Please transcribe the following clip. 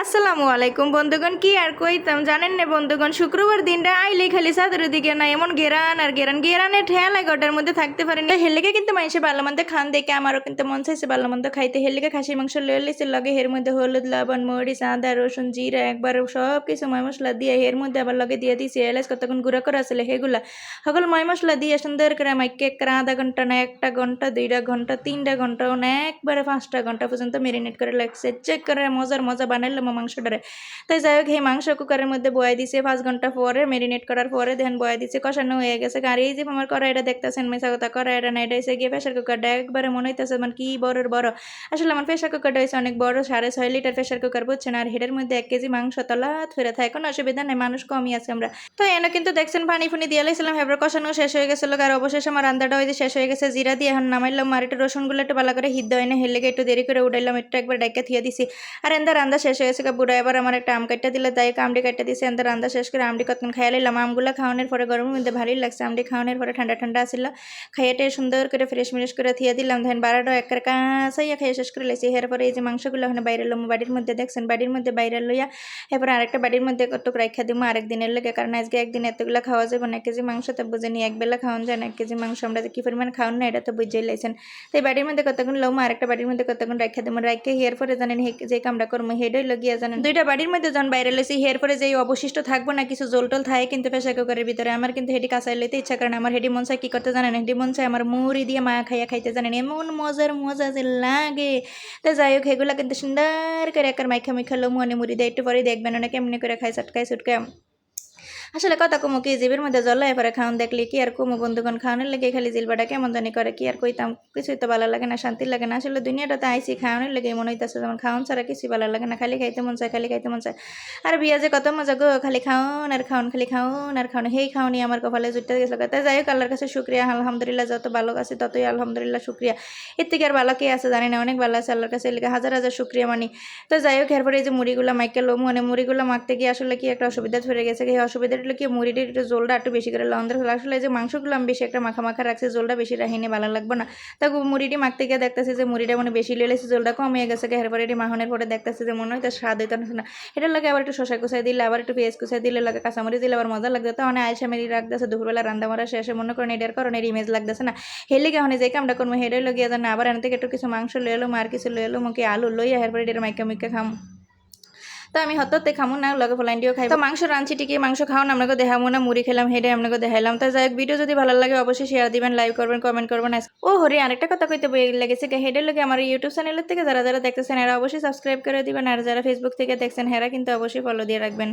আসসালামু আলাইকুম বন্ধুগণ, কি আর কইতাম? জানেন না বন্ধুগণ, শুক্রবার দিনটা আইলে খালি চাঁদের দিকে না, এমন গেরান আর গেরান। গেরানের ঠেলা গোটার মধ্যে থাকতে পারেন হেলিকে কিন্তু মানুষে মন্দ খান দেখে আমারও কিন্তু মন চাইছে ভালো মন্দ খাইতে। হেলিকে খাসির মাংস লয়ে লিছে লগে এর মধ্যে হলুদ, লবণ, মরিচ, আদা, রসুন, জিরা, একবার সব কিছু ময় মশলা দিয়ে এর মধ্যে আবার লগে দিয়ে দিয়েছি এলাচ কতক্ষণ গুঁড়া করা আসলে সেগুলা। সকল ময় মশলা দিয়ে সুন্দর করে মাইকে একটা আধা ঘণ্টা না, একটা ঘণ্টা, দুইটা ঘণ্টা, তিনটা ঘণ্টা, না, একবারে পাঁচটা ঘণ্টা পর্যন্ত মেরিনেট করে লাগছে। চেক করে মজার মজা বানাইলাম মাংসটারে তাই যাই হোক এই মাংস কুকারের মধ্যে বয়ে দিছে, পাঁচ ঘণ্টা পরে মেরিনেট করার পরে ধ্যান বয়ে দিছে, কষানো হয়ে গেছে। আর এই যে আমার কড়াইটা দেখতেছেন মেসা কথা, কড়াইটা না এটা এসে গিয়ে প্রেশার কুকারটা। একবারে মনে হইতেছে মানে কি বড়র বড়। আসলে আমার প্রেশার কুকারটা হয়েছে অনেক বড়, সাড়ে ছয় লিটার প্রেশার কুকার, বুঝছেন? আর হেডের মধ্যে এক কেজি মাংস তলা ফেরে থাকে কোনো অসুবিধা নেই, মানুষ কমই আছে আমরা। তো এনে কিন্তু দেখছেন, পানি ফুনি দিয়ে লাইছিলাম, এবার কষানো শেষ হয়ে গেছিল আর অবশেষে আমার রান্নাটা যে শেষ হয়ে গেছে, জিরা দিয়ে এখন নামাইলাম। আর একটু রসুনগুলো একটু ভালো করে হিদ্দ হয় না হেলে একটু দেরি করে উঠাইলাম, একটু একবার ডাইকে থিয়ে দিছি। আর এন্দা রান্না শেষ হয়ে গেছে বুড়া, এবার আমার একটা আম কাটটা দিলে তাই আমডি কাটটা দিছে এন্দা রান্না শেষ করে আমডি কতক্ষণ খাইয়া লাইলাম। আমগুলো খাওয়ানোর পরে গরমের মধ্যে ভালোই লাগছে। আমডি খাওয়ানোর পরে ঠান্ডা ঠান্ডা আসছিল খাইয়াটে সুন্দর করে ফ্রেশ মিরেশ করে থিয়ে দিলাম। ধান বারোটা একের কাঁচাইয়া খাইয়া শেষ করে লাইছি। এরপরে এই যে মাংসগুলো ওখানে বাইরে লম বাড়ির মধ্যে, দেখছেন? বাড়ির মধ্যে বাইরে লইয়া এরপর আরেকটা বাড়ির মধ্যে কত রাখা দিব আরেক দিনের লেগে। কারণ আজকে একদিন এতগুলো খাওয়া যাবে না। এক কেজি মাংস তো বুঝে নিই একবেলা খাওয়ান যায় না। এক কেজি মাংস আমরা যে কী পরিমাণ খাওয়ান না, এটা তো বুঝেই লাইছেন। তো এই বাড়ির মধ্যে কতক্ষণ লম, আরেকটা বাড়ির মধ্যে কতক্ষণ রাখা দেবো রাখে হের পরে জানেন যে কামটা করব হেডই লগিয়া জানেন। দুইটা বাড়ির মধ্যে যখন বাইরে লইছি হের পরে যে অবশিষ্ট থাকব না, কিছু জল টোল থাকে কিন্তু প্রেশার কুকারের ভিতরে। আমার কিন্তু হেডি কাঁচাই লইতে ইচ্ছা করে না। আমার হেডি মন কি করতে জানেন? হেটি মন আমার মুড়ি দিয়ে মা খাইয়া খাইতে জানেন। এমন মজার মজা যে লাগে। তো যাই হোক, এগুলো কিন্তু সুন্দর করে একার মাইখা মাইখা লো মনে মুড়ি দিয়ে একটু পরে দেখবেন না কেমনি করে খাই চটকায় চটকে আসলে কথা কমো কি, জিবের মধ্যে জল্লাই পরে খাওয়ান দেখলি কি আর কমো? বন্ধুগণ খাওয়ানোর লেগে খালি জিলবাটা কেমন জানি করে, কি আর কইতাম? কিছুই তো ভালো লাগে না শান্তি লাগে না। আসলে দুনিয়াটা দুনিয়াটাতে আইসি খাওয়ানোর লেগে মনে হইতেছে যেমন খাওয়ান ছাড়া কিছুই ভালো লাগে না, খালি খাইতে মন চায়, খালি খাইতে মন চায়। আর বিয়া যে কত মজা গো, খালি খাওন আর খাওন, খালি খাওন আর খাওন। সেই খাওনি আমার কপালে জুটতে গেছিল তাই যাই হোক, আল্লাহর কাছে শুক্রিয়া, আলহামদুলিল্লাহ, যত ভালো আছে ততই আলহামদুলিল্লাহ শুক্রিয়া। এর থেকে আর ভালো কে আছে জানি না, অনেক ভালো আছে আল্লাহর কাছে এলাকা হাজার হাজার শুক্রিয়া মানি। তো যাই হোক, এরপরে এই যে মুড়িগুলো মাইকে লোম মানে মুড়িগুলো মাখতে গিয়ে আসলে কি একটা অসুবিধা ধরে গেছে, এই অসুবিধাটা হলো কি মুড়িটির একটু জোলটা একটু বেশি করে লন্দের হলো আসলে যে মাংসগুলো আমি বেশি একটা মাখা মাখা রাখছি জোলটা বেশি রাখিনি, ভালো লাগবে না। তা মুড়িটি মাখতে গিয়ে দেখতেছি যে মুড়িটা মানে বেশি লেলেছি জোলটা কমিয়ে গেছে এরপরে এটি মাখনের পরে দেখতেছি যে মনে হয় তার স্বাদ হইতো না এটার লাগে আবার একটু শশা কুচাই দিলে, আবার একটু পেঁয়াজ কুচাই দিলে, লাগে কাঁচামরিচ দিলে আবার মজা লাগতো। অনেক আয়সা মেরি রাখতেছে, দুপুরবেলা রান্না মারা শেষে মনে করেন এটার কারণে ইমেজ লাগতেছে না। হেলে গে যে কামটা করব হেডে লগিয়ে জানা আবার এনে থেকে একটু কিছু মাংস লয়ে এলো আর কিছু লয়ে এলো মুখে আলু লইয়া এরপরে এটার মাইকা মিকা খাম। তো আমি হততে খামু না, লগে ফলাইন্ডিও খাই তো মাংস রাঁধছি টিকি মাংস খাওয়ান আপনাকে দেখামো না, মুড়ি খেলাম হেডে আপনাকে দেখাইলাম। তো যাই ভিডিও যদি ভালো লাগে অবশ্যই শেয়ার দিবেন লাইক করবেন কমেন্ট করবেন ও হরি আরেকটা কথা কইতে লেগেছে হেডের লগে আমার ইউটিউব চ্যানেলের থেকে যারা যারা দেখতেছেন, এরা অবশ্যই সাবস্ক্রাইব করে দিবেন আর যারা ফেসবুক থেকে দেখছেন হেরা কিন্তু অবশ্যই ফলো দিয়ে রাখবেন